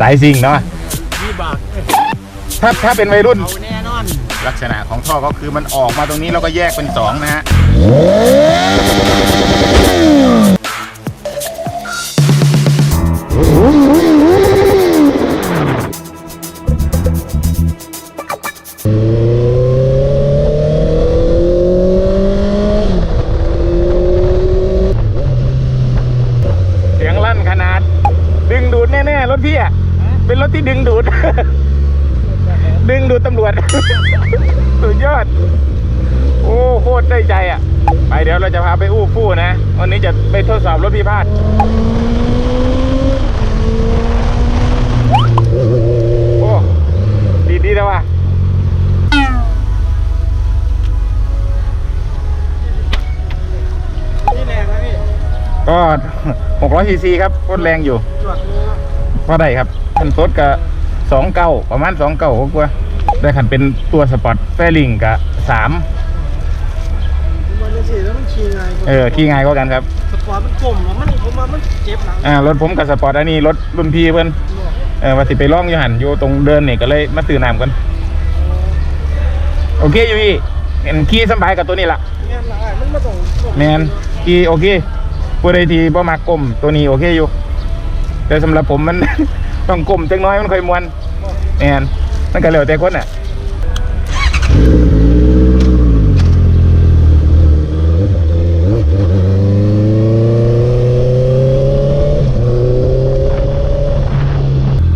สายซิงเนาะมีบากถ้าถ้าเป็นวัยรุ่น เอาแน่นอน ลักษณะของท่อก็คือมันออกมาตรงนี้แล้วก็แยกเป็นสองนะฮะ จะพาไปอู้ฟู่นะ วันนี้จะไปทดสอบรถพี่พาดโอ้ดีดีแล้วว่ะนี่แรงนะพี่ก็600ซีซีครับโคตรแรงอยู่จวดมือพอได้ครับขันสดกับสองเก้าประมาณสองเก้ากว่าได้ขันเป็นตัวสปอร์ตแฟลิงกับสาม ขี่ไงเออขี่ง่ายกว่ากันครับ สปอร์ตมันกลมแล้วมันผมว่ามันเจ็บหลังอ่ารถผมกับสปอร์ตอันนี้รถรุ่นพี่เพิ่นเออว่าสิไปล่องอยู่หันอยู่ตรงเดินนี่ก็เลยมาซื้อน้ำกันโอเคอยู่พี่เห็นขี่สำบายกับตัวนี้ละงานหลายมันมาต้องแมนขี่โอเคผู้ใดที่บ่มักก้มตัวนี้โอเคอยู่ แต่สำหรับผมมัน ต้องก้มจังน้อยมันค่อยมวนแมนมันก็แล้วแต่คนอะ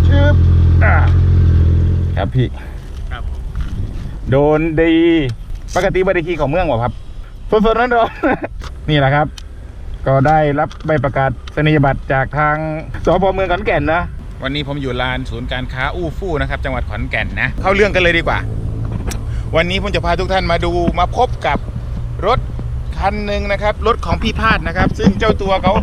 ชืบอะ ครับพี่ครับ โดนดีปกติบริคีของเมืองวะครับสดๆร้อนๆ นี่แหละครับ ก็ได้รับใบประกาศนียบัตรจากทางสพเมืองขอนแก่นนะ วันนี้ผมอยู่ลานศูนย์การค้าอู้ฟู่นะครับ จังหวัดขอนแก่นนะ เข้าเรื่องกันเลยดีกว่า วันนี้ผมจะพาทุกท่านมาดูมาพบกับรถ คันหนึ่งนะครับ รถของพี่พาดนะครับ ซึ่งเจ้าตัวเขา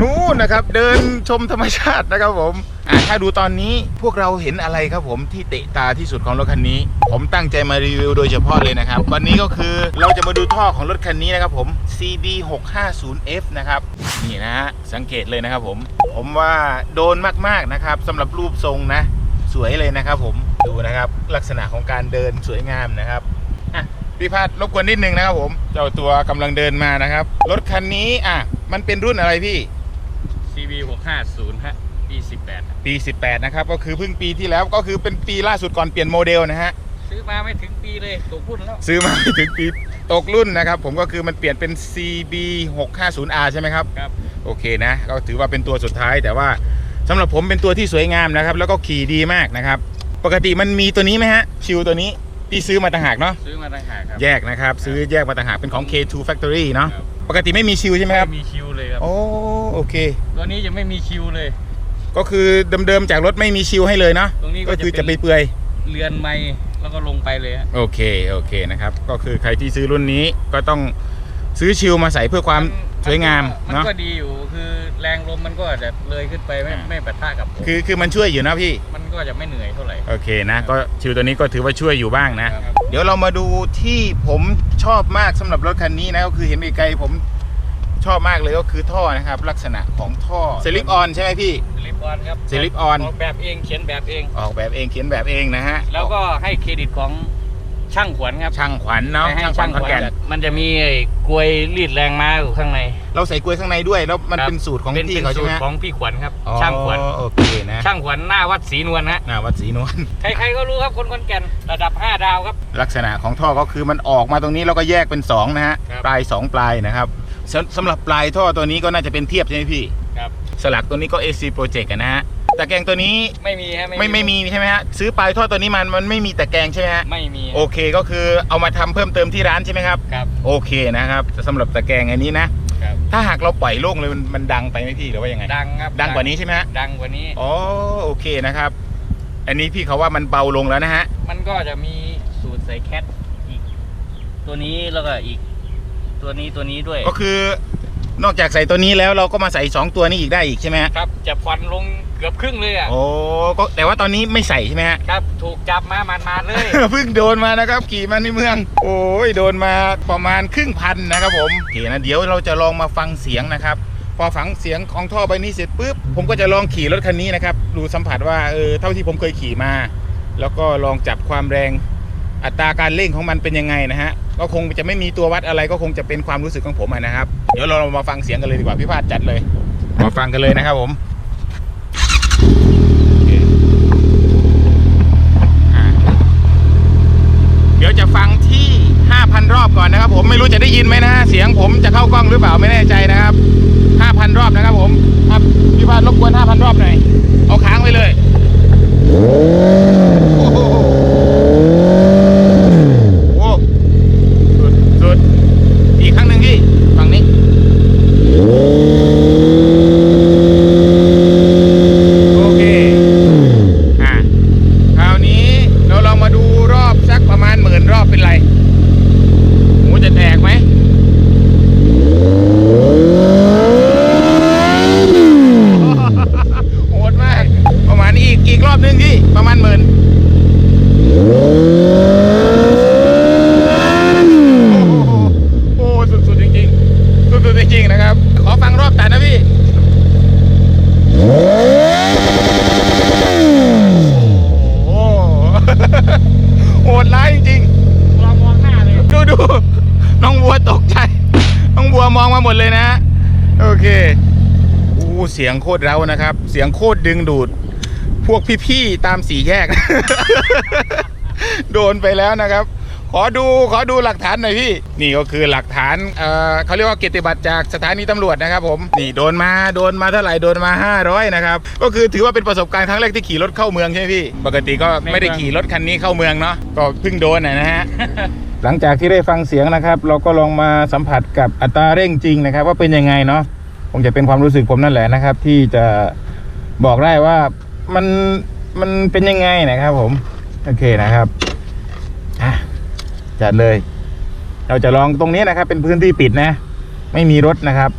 นู่นนะครับ เดินชมธรรมชาตินะครับผมอ่าถ้าดูตอนนี้พวกเราเห็นอะไรครับผมที่เตะตาที่สุดของรถคันนี้ ผมตั้งใจมารีวิวโดยเฉพาะเลยนะครับ วันนี้ก็คือเราจะมาดูท่อของรถคันนี้นะครับผม CB 650F นะครับ นี่นะฮะสังเกตเลยนะครับผม ผมว่าโดนมากๆนะครับสำหรับรูปทรงนะ สวยเลยนะครับผมดูนะครับลักษณะของการเดินสวยงามนะครับอะ พี่พัดรบกวนนิดนึงนะครับผม เจ้าตัวกำลังเดินมานะครับ รถคันนี้อะ มันเป็นรุ่นอะไรพี่ CB 650ฮะปี18ปี 18 นะครับ ก็คือเพิ่งปีที่แล้วก็คือเป็นปีล่าสุดก่อนเปลี่ยนโมเดลนะฮะ ซื้อมาไม่ถึงปีเลยตกพุ่นแล้ว ซื้อมาไม่ถึงปีตกรุ่นนะครับ ผมก็คือมันเปลี่ยนเป็น CB 650R ใช่ไหมครับ ครับ โอเคนะ ก็ถือว่าเป็นตัวสุดท้ายแต่ว่าสำหรับผมเป็นตัวที่สวยงามนะครับ แล้วก็ขี่ดีมากนะครับ ปกติมันมีตัวนี้ไหมฮะชิวตัวนี้ ที่ซื้อมาต่างหากเนาะซื้อมาต่างหากครับ แยกนะครับ ซื้อแยกมาต่างหากเป็นของ K2 Factory เนาะครับ ปกติไม่มีชิวใช่ไหมครับไม่มีคิวเลยครับ โอ้โอเค ตัวนี้ยังไม่มีคิวเลย ก็คือเดิมๆจากรถไม่มีชิวให้เลยเนาะตรงนี้ก็ก็คือจะจะเป็นไปเปื่อยเรือนไม้แล้วก็ลงไปเลยฮะโอเคโอเคนะครับ ก็คือใครที่ซื้อรุ่นนี้ก็ต้องซื้อชิลมาใส่เพื่อความ สวยงามมันเนาะก็ดีอยู่คือแรงลมมันก็จะเลยขึ้นไปไม่อ่าไม่ปะทะกับผมคือคือมันช่วยอยู่นะพี่ มันก็จะไม่เหนื่อยเท่าไหร่ โอเคนะ ก็ชิลตัวนี้ก็ถือว่าช่วยอยู่บ้างนะ ครับ เดี๋ยวเรามาดูที่ผมชอบมากสำหรับรถคันนี้นะก็คือเห็นไกลๆผมชอบมากเลยก็คือท่อนะครับ ลักษณะของท่อสลิปออนใช่ไหมพี่ สลิปออนครับสลิปออนออกแบบเองเขียนแบบเอง ออกแบบเองเขียนแบบเองนะฮะแล้วก็ให้เครดิตของ ช่างขวัญครับช่างขวัญเนาะให้ช่างขวัญขอนแก่นมันจะมีไอ้กลวยรีดแรงม้าอยู่ข้างใน เราใส่กล้วยข้างในด้วย แล้วมันครับ เป็นสูตรของเป็นพี่เป็นเขาใช่สูไหตมรของพี่ขวัญครับ อ๋อช่างขวัญโอเคนะช่างขวัญหน้าวัดศรีนวลฮะหน้าวัดศรีนวล ใครๆก็รู้ครับคนคนแก่นระดับ 5 ดาวครับ ลักษณะของท่อก็คือมันออกมาตรงนี้แล้วก็แยกเป็น 2 นะฮะ ครับ ปลาย 2 ปลายนะครับสำสำหรับปลายท่อตัวนี้ก็น่าจะเป็นเทียบใช่ไหมพี่ ครับ สลักตัวนี้ก็ AC Project อะนะฮะ ตะแกรงตัวนี้ไม่มีฮะไม่ไม่มีใช่ไหมฮะซื้อปลายท่อตัวนี้มันมันไม่มีตะแกรงใช่ไหมฮะไม่มีโอเคก็คือเอามาทำเพิ่มเติมที่ร้านใช่ไหมครับครับโอเคนะครับสำหรับตะแกรงอันนี้นะครับถ้าหากเราปล่อยโล่งเลยมันมันดังไปไหมพี่หรือว่ายังไงดังครับดังกว่านี้ใช่ไหมฮะดังกว่านี้อ๋อโอเคนะครับ อันนี้พี่เขาว่ามันเบาลงแล้วนะฮะมันก็จะมีสูตรใส่แคทอีก ตัวนี้แล้วก็อีก ตัวนี้ตัวนี้ด้วยก็คือ นอกจากใส่ตัวนี้แล้วเราก็มาใส่สองตัวนี้อีกได้อีกใช่ไหมฮะครับจะควันลงเกือบครึ่งเลยอะโอ้ก็แต่ว่าตอนนี้ไม่ใส่ใช่ไหมฮะ ครับถูกจับมามันมาเลย เพิ่งโดนมานะครับ ขี่มาในเมือง โอ้ยโดนมาประมาณครึ่งพันนะครับผมโอเคนะเดี๋ยวเราจะลองมาฟังเสียงนะครับ พอฝังเสียงของท่อใบนี้เสร็จปุ๊บผมก็จะลองขี่รถคันนี้นะครับดูสัมผัสว่าเออเท่าที่ผมเคยขี่มา แล้วก็ลองจับความแรง อัตราการเร่งของมันเป็นยังไงนะฮะก็คงจะไม่มีตัววัดอะไรก็คงจะเป็นความรู้สึกของผมอะนะครับ เดี๋ยวเรามาฟังเสียงกันเลยดีกว่าพี่พาดจัดเลย มาฟังกันเลยนะครับผมโอเคอ่าเดี๋ยวจะฟังที่ 5,000 รอบก่อนนะครับ ผมไม่รู้จะได้ยินไหมนะเสียงผมจะเข้ากล้องหรือเปล่าไม่แน่ใจนะครับ 5,000 รอบนะครับ ผมครับพี่พาดรบกวน 5,000 รอบหน่อยเอาค้างไว้เลย โอ้โห โอ้สุดสุดอีกครั้งหนึ่งพี่ฝั่งนี้ โอเค อะคราวนี้เราลองมาดูรอบสักประมาณหมื่นรอบเป็นไร หูจะแตกไหม โหดมาก ประมาณนี้อีกอีกรอบหนึงพี่ ประมาณหมื่น โอ้โหโอ้สุดๆจริงๆ สุดๆจริงๆนะครับ ขอฟังรอบตัดนะพี่ โอ้โห โหดร้ายจริง เรามองหน้าเลย ๆ ดูดูน้องบัวตกใจ น้องบัวมองมาหมดเลยนะ โอเคอู้ เสียงโคตรเร้านะครับ เสียงโคตรดึงดูด พวกพี่ๆตามสี่แยก โดนไปแล้วนะครับ ขอดูขอดูหลักฐานหน่อยพี่ นี่ก็คือหลักฐานเอ่อเขาเรียกว่าเกียรติบัตรจากสถานีตำรวจนะครับ ผมนี่โดนมาโดนมาเท่าไหร่โดนมา 500นะครับก็คือถือว่าเป็นประสบการณ์ครั้งแรกที่ขี่รถเข้าเมืองใช่ไหมพี่ ปกติก็ไม่ได้ขี่รถคันนี้เข้าเมืองเนาะก็เพิ่งโดนนะฮะ หลังจากที่ได้ฟังเสียงนะครับ เราก็ลองมาสัมผัสกับอัตราเร่งจริงนะครับ ว่าเป็นยังไงเนาะ งจะเป็นความรู้สึกผมนั่นแหละนะครับ ที่จะบอกได้ว่ามันมันเป็นยังไงนะครับ ผม โอเคนะครับจัดเลย เราจะลองตรงนี้นะครับ เป็นพื้นที่ปิดนะ ไม่มีรถนะครับ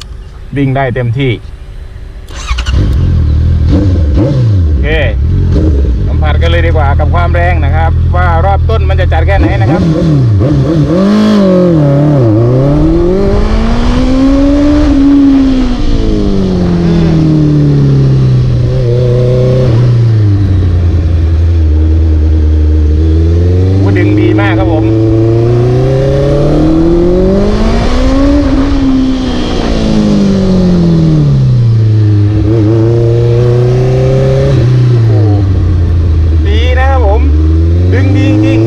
วิ่งได้เต็มที่โอเคสัมผัสกันเลยดีกว่ากับความแรงนะครับ ว่ารอบต้นมันจะจัดแค่ไหนนะครับ โอ้ดึงดีมากครับผม โอ้ดีนะครับผม ดึงดีจริง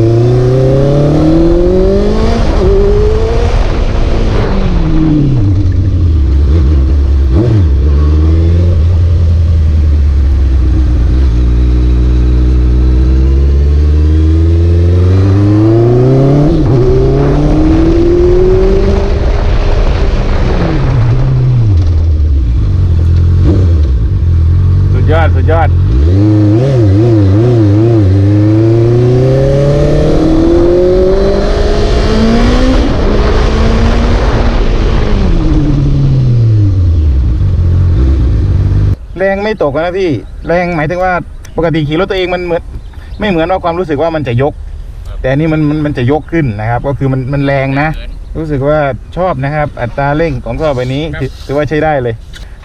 สุด ยอด สุดยอดแรงไม่ตกนะพี่ แรงหมายถึงว่าปกติขี่รถตัวเองมันเหมือนไม่เหมือนว่าความรู้สึกว่ามันจะยก แต่อันนี้มันมันมันจะยกขึ้นนะครับ ก็คือมันมันแรงนะ รู้สึกว่าชอบนะครับ อัตราเร่งของท่อใบนี้ครับถือถือว่าใช้ได้เลย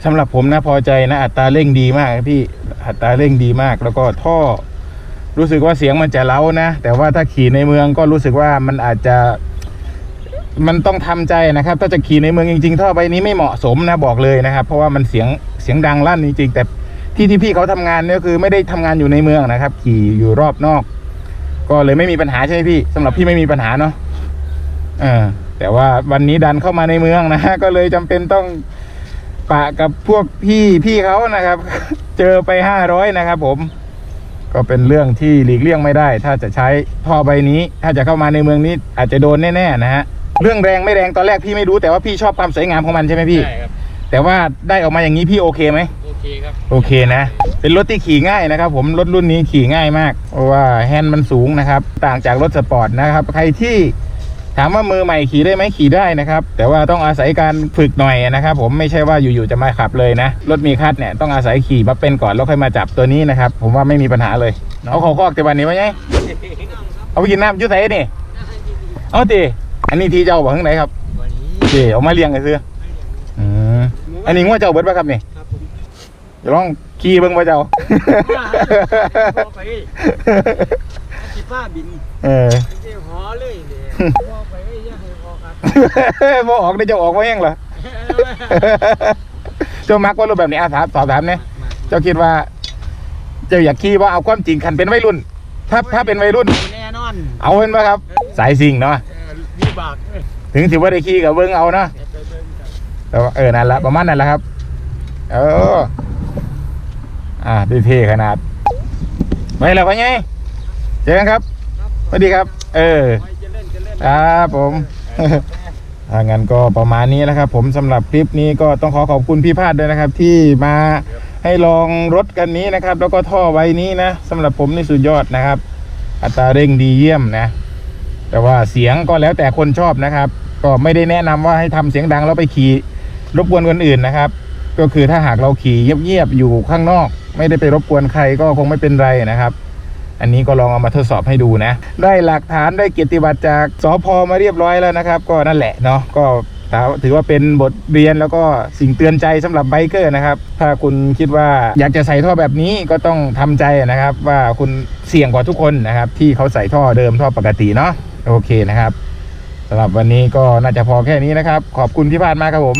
สำหรับผมนะพอใจนะอัตราเร่งดีมากพี่อัตราเร่งดีมาก แล้วก็ท่อ รู้สึกว่าเสียงมันจะเล้านะ แต่ว่าถ้าขี่ในเมืองก็รู้สึกว่ามันอาจจะ มันต้องทำใจนะครับ ถ้าจะขี่ในเมืองจริง ๆ ท่อใบนี้ไม่เหมาะสมนะบอกเลยนะครับ เพราะว่ามันเสียงเสียงดังลั่นจริงๆแต่ที่ที่พี่เขาทำงานเนี่ยคือไม่ได้ทำงานอยู่ในเมืองนะครับ ขี่อยู่รอบนอก ก็เลยไม่มีปัญหาใช่ไหมพี่สำหรับพี่ไม่มีปัญหาเนาะเออแต่ว่าวันนี้ดันเข้ามาในเมืองนะฮะก็เลยจำเป็นต้อง ปะกับพวกพี่พี่เขานะครับ เจอไปห้าร้อยนะครับ ผม ก็เป็นเรื่องที่หลีกเลี่ยงไม่ได้ ถ้าจะใช้ท่อใบนี้ ถ้าจะเข้ามาในเมืองนี้อาจจะโดนแน่ๆนะฮะเรื่องแรงไม่แรงตอนแรกพี่ไม่รู้แต่ว่าพี่ชอบความสวยงามของมันใช่ไหมพี่ใช่ครับแต่ว่าได้ออกมาอย่างนี้พี่โอเคไหมโอเคครับโอเคนะ เป็นรถที่ขี่ง่ายนะครับ ผมรถรุ่นนี้ขี่ง่ายมากเพราะว่าแฮนด์มันสูงนะครับ ต่างจากรถสปอร์ตนะครับ ใครที่ ถามว่ามือใหม่ขี่ได้ไหมขี่ได้นะครับ แต่ว่าต้องอาศัยการฝึกหน่อยนะครับผมไม่ใช่ว่าอยู่ๆจะมาขับเลยนะ รถมีคัดเนี่ยต้องอาศัยขี่มาเป็นก่อนแล้วค่อยมาจับตัวนี้นะครับ ผมว่าไม่มีปัญหาเลยเอาขอคอกแต่วันนี้ไว้ไงเอาไปกินน้ำอยุ่ไสนี่เอาตีอันนี้ทีเจ้าบอกข้างไหนครับวันนี้เจเอามาเลี้ยงกันเสื้ออืมหมูอันนี้งัวเจ้าเบิดป่ะครับนี่ครับผมอย่าลองขี่เบิ่งว่าเจ้าพ่อไปสิ ฟ้าบินเออเดี๋ยวหอเลยเดี๋ยวพ่อไปอยังให้พ่อครับบ่ออกได้จะออกว่าแห้งเหรอเจ้ามักว่ารูปแบบนี้อาถามสอบถามเนี่ยเจ้าคิดว่า เจ้าอยากขี่ว่าเอาความจริงคันเป็นวัยรุ่น ถ้าถ้าเป็นวัยรุ่นแน่นอน เอาเป็นป่ะครับ สายสิ่งเนาะเออวิบากเออถึงถือว่าได้ขี่กับเบิ้งเอาเนาะเดี๋ยวไปเบิ่งกันแต่ว่าเออนั่นละประมาณนั้นแหละครับ เออ อ่าดีเท่ขนาดไปแล้วไปไง เจอกันครับสวัสดีครับ เออไว้จะเล่นจะเล่นครับผมถ้างั้นก็ประมาณนี้นะครับ ผมสำหรับคลิปนี้ก็ต้องขอขอบคุณพี่พาดด้วยนะครับ ที่มาให้ลองรถกันนี้นะครับ แล้วก็ท่อไว้นี้นะสำหรับผมนี่สุดยอดนะครับ อัตราเร่งดีเยี่ยมนะ แต่ว่าเสียงก็แล้วแต่คนชอบนะครับ ก็ไม่ได้แนะนำว่าให้ทำเสียงดังแล้วไปขี่รบกวนคนอื่นนะครับ ก็คือถ้าหากเราขี่เงียบๆอยู่ข้างนอก ไม่ได้ไปรบกวนใครก็คงไม่เป็นไรนะครับ อันนี้ก็ลองเอามาทดสอบให้ดูนะ ได้หลักฐานได้เกียรติบัตรจากสพมาเรียบร้อยแล้วนะครับ ก็นั่นแหละเนาะก็ถือว่าเป็นบทเรียนแล้วก็สิ่งเตือนใจสำหรับไบเกอร์นะครับ ถ้าคุณคิดว่าอยากจะใส่ท่อแบบนี้ก็ต้องทำใจนะครับ ว่าคุณเสี่ยงกว่าทุกคนนะครับ ที่เขาใส่ท่อเดิมท่อปกติเนาะโอเคนะครับสำหรับวันนี้ก็น่าจะพอแค่นี้นะครับ ขอบคุณที่ผ่านมาครับผม